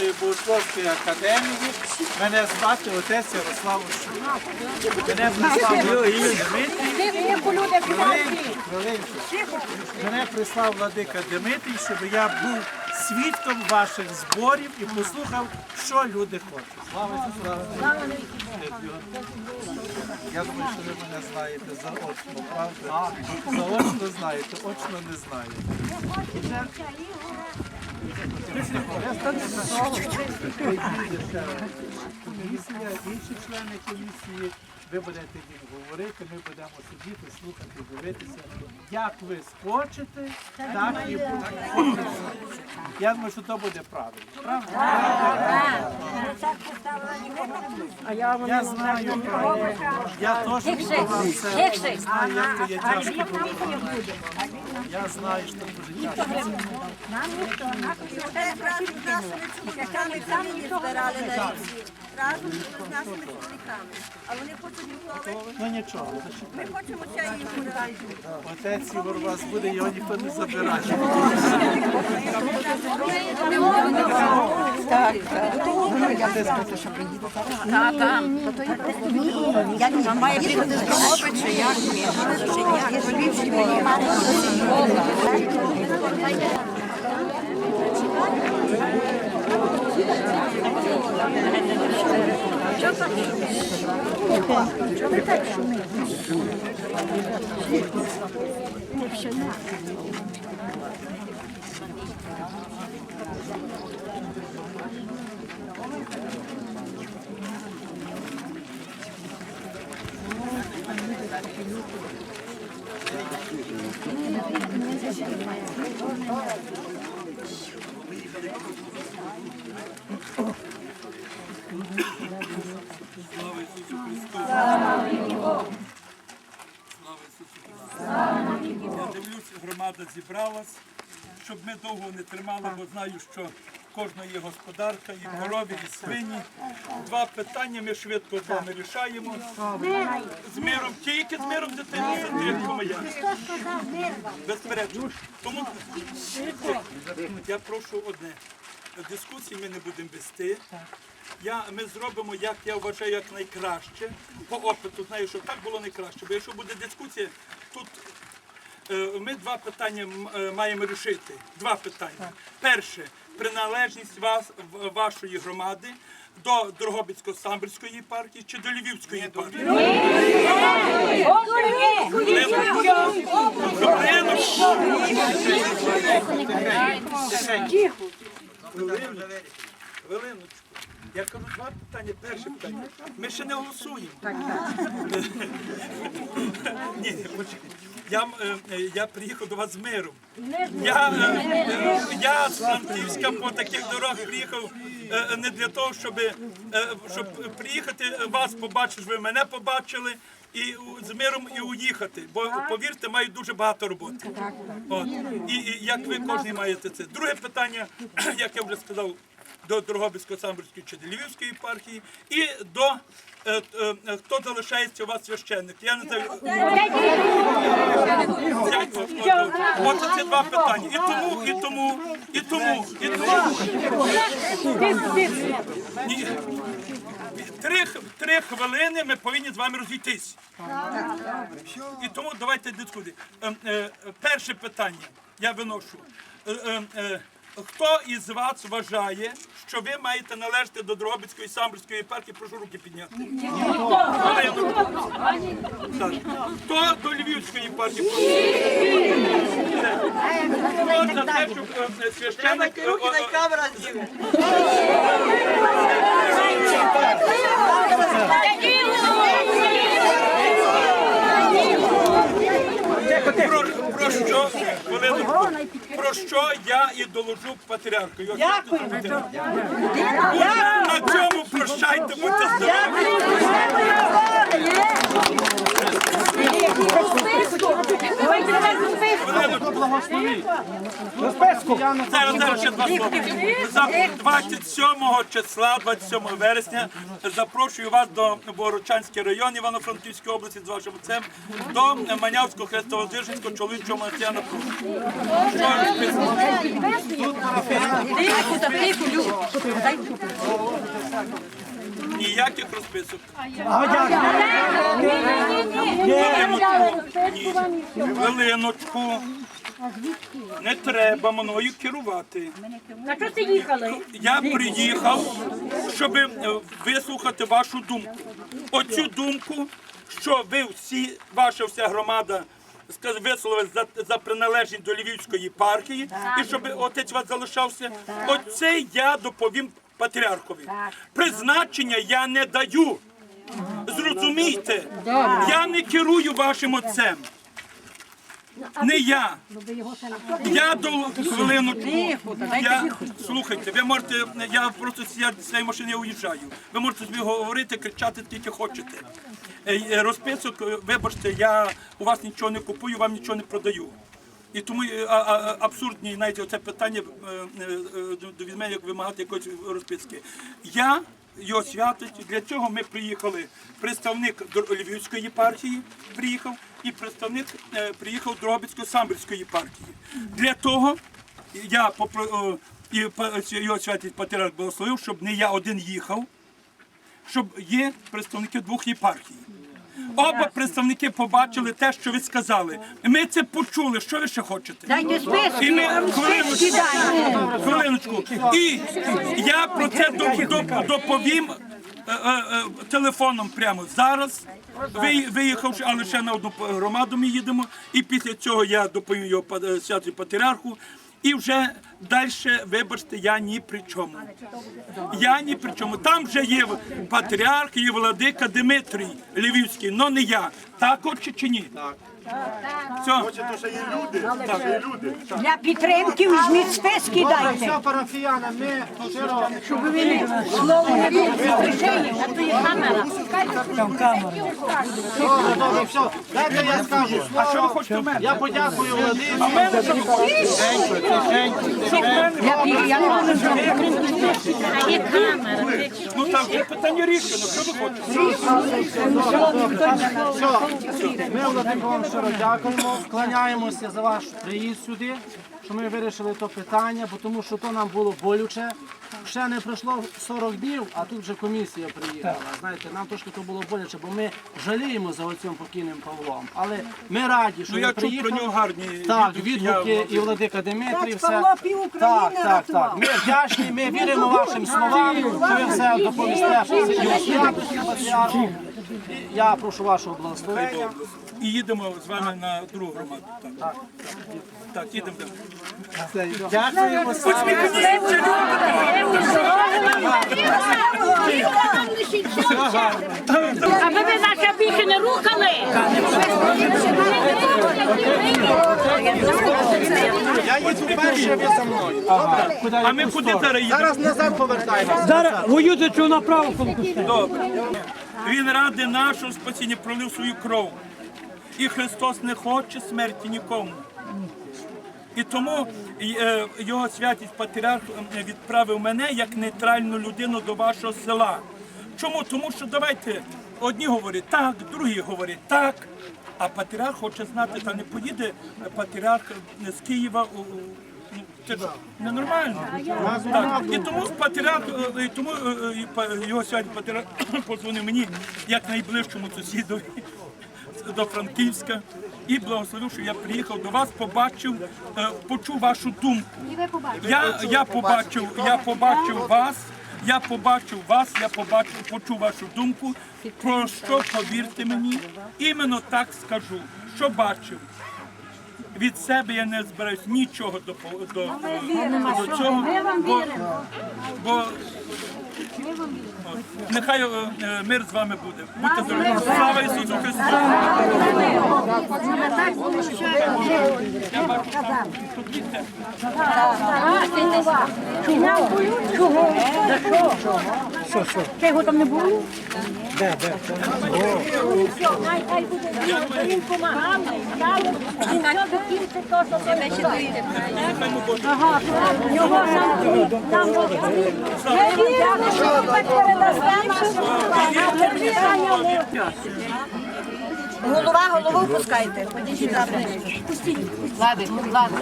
Православної богословської академії. Мене звати отець Ярослав Ощук. Мене прислав Владика Дмитрій. Мене прислав Владика Дмитрій, щоб я був свідком ваших зборів і послухав, що люди хочуть. Слава Ісусу, слава Я думаю, що ви мене знаєте заочно, правда? Заочно знаєте, очно не знаєте. Комісія, інші члени комісії, ви будете їм говорити, ми будемо сидіти, слухати, дивитися. Як ви схочете, так і буде. Я думаю, що то буде правильно. Правда? Я знаю, я теж будував це, знаю, то є тяжко. Я знаю, що дуже тяжко. Там збирали на річці разом з нашими чоловіками. А вони хочуть. Ну нічого, Ми хочемо урвати. отець Ігор вас буде, його ніхто не забирає. Має приходити з Дрогобича, як Oh. Слава Ісусу Христу! Я дивлюсь, громада зібралась, щоб ми довго не тримали, бо знаю, що в кожного є господарка, і корови, і свині. Два питання ми швидко з вами рішаємо. З миром, тільки з миром дитина, дитинко моя. Безперечно. Тому я прошу одне. Дискусії ми не будемо вести. Я, ми зробимо, як я вважаю, як найкраще. По опиту знаю, що так було найкраще. Бо якщо буде дискусія, тут е, ми два питання е, маємо рішити. Два питання. Перше приналежність вас, в- вашої громади до Дрогобицько-Самбірської єпархії чи до Львівської єпархії. Хвилиночку. Хвилиночку. Я кажу два питання. Перше питання. Ми ще не голосуємо. Ні, почекайте. Я, е, е, я приїхав до вас з миром. Я, е, е, я з Франківська по таких дорогах приїхав е, не для того, щоб, е, щоб приїхати, вас побачити, щоб ви мене побачили. І з миром і уїхати, бо повірте, мають дуже багато роботи. От. І, і як ви кожен маєте це. Друге питання, як я вже сказав, до Дрогобицької самбірської чи Львівської єпархії, і до е, е, е, хто залишається у вас священник. Я не знаю. Це два питання. І тому, і тому, і тому, і тому. Ні. Три, три хвилини ми повинні з вами розійтись. І тому давайте дискути. Е, е, перше питання я виношу. Е, е, е, Хто із вас вважає, що ви маєте належати до Дрогобицької самбірської єпархії? Прошу руки підняти. Так. Хто до Львівської єпархії? Хто за те, щоб е, е, священник... е, е, е, камера зніме. Про, що? Хвилину, про що я і доложу патріарху. Дякую. На цьому прощайте, будьте здорові. Зараз, зараз ще два слова. За 27 числа, 27 вересня, запрошую вас до Борочанський район Івано-Франківської області з вашим отцем до Манявського хрестовоздвиженського чоловічого монастиря на Що Ніяких розписок. Хвилиночку. Не треба мною керувати. На що ти їхали? Я приїхав, щоб е, вислухати вашу думку. Оцю думку, що ви всі, ваша вся громада висловили за, за приналежність до Львівської єпархії, і щоб отець вас залишався. Оце я доповім патріархові. Призначення я не даю. Зрозумійте, я не керую вашим отцем. Не я. Я до хвилиночку. Я, слухайте, ви можете, я просто з цієї машини уїжджаю. Ви можете собі говорити, кричати скільки хочете. Е, е, Розписок, вибачте, я у вас нічого не купую, вам нічого не продаю. І тому е, абсурдні, знаєте, оце питання е, е, від мене як вимагати якоїсь розписки. Я його святості, для цього ми приїхали. Представник Львівської єпархії приїхав і представник приїхав Дрогобицької самбірської єпархії. Для того я попро, і його святість патріарх благословив, щоб не я один їхав, щоб є представники двох єпархій. Оба представники побачили те, що ви сказали. Ми це почули. Що ви ще хочете? Дайте список. І ми хвилиночку, хвилиночку. І я про це до- до- доповім е, е, е, телефоном прямо зараз. Ви, виїхавши, але ще на одну громаду ми їдемо. І після цього я доповім його святий патріарху. І вже далі, вибачте, я ні при чому. Я ні при чому. Там вже є патріарх і владика Дмитрій Львівський, але не я. Так от чи, чи ні? Так. Все. Для підтримки візьміть списки дайте. Все, парафіяни, ми щиро Добре, добре, все. Дайте я скажу А що ви хочете в мене? Я подякую Владимиру. Я, пі- я не можу зробити. Ну там вже питання рішено. Що ви хочете? Все, ми Владимир вам щиро дякуємо, вклоняємося за ваш приїзд сюди, що ми вирішили то питання, бо тому що то нам було болюче. Ще не пройшло 40 днів, а тут вже комісія приїхала. Знаєте, нам трошки то було боляче, бо ми жаліємо за оцим покійним Павлом. Але ми раді, що Ну чув приїхали. про нього гарні Так, відгуки. Я- і Владика Дмитрій, все. Павло пів Так, так, так. Ми вдячні, ми віримо вашим словам, що ви все доповісте його святості патріарху. І Я прошу вашого благословення. І їдемо з вами на другу громаду. Так, так їдемо. далі. Дякуємо. Аби ви нас більше не рухали. Я їду перший, ви за мною. А ми куди зараз їдемо? Зараз назад повертаємося. Зараз воюєте цю направо. Добре. Він ради нашого спасіння пролив свою кров. І Христос не хоче смерті нікому. І тому е, його святість патріарх е, відправив мене як нейтральну людину до вашого села. Чому? Тому що давайте одні говорять так, другі говорять так. А патріарх хоче знати, та не поїде патріарх з Києва у. ну, Це ж ненормально. Так. І тому патріарх, е, і тому е, його сьогодні патріарх позвонив мені як найближчому сусідові до Франківська і благословив, що я приїхав до вас, побачив, е, почув вашу думку. Я, я побачив, я побачив вас. Я побачив вас, я побачив, почув вашу думку. Про що повірте мені, іменно так скажу, що бачив. Від себе я не збираюсь нічого до, до, до, до цього. Бо, бо. Нехай е, е, мир з вами буде. Будьте здорові. Слава Ісусу Христу! Я бачу, там тут йде. Чого? Чого? Чого? Чого там не було? Хай все до кінця то. Ага, його Голова, голову пускайте. Ходіть завтра. Ладно, ладно.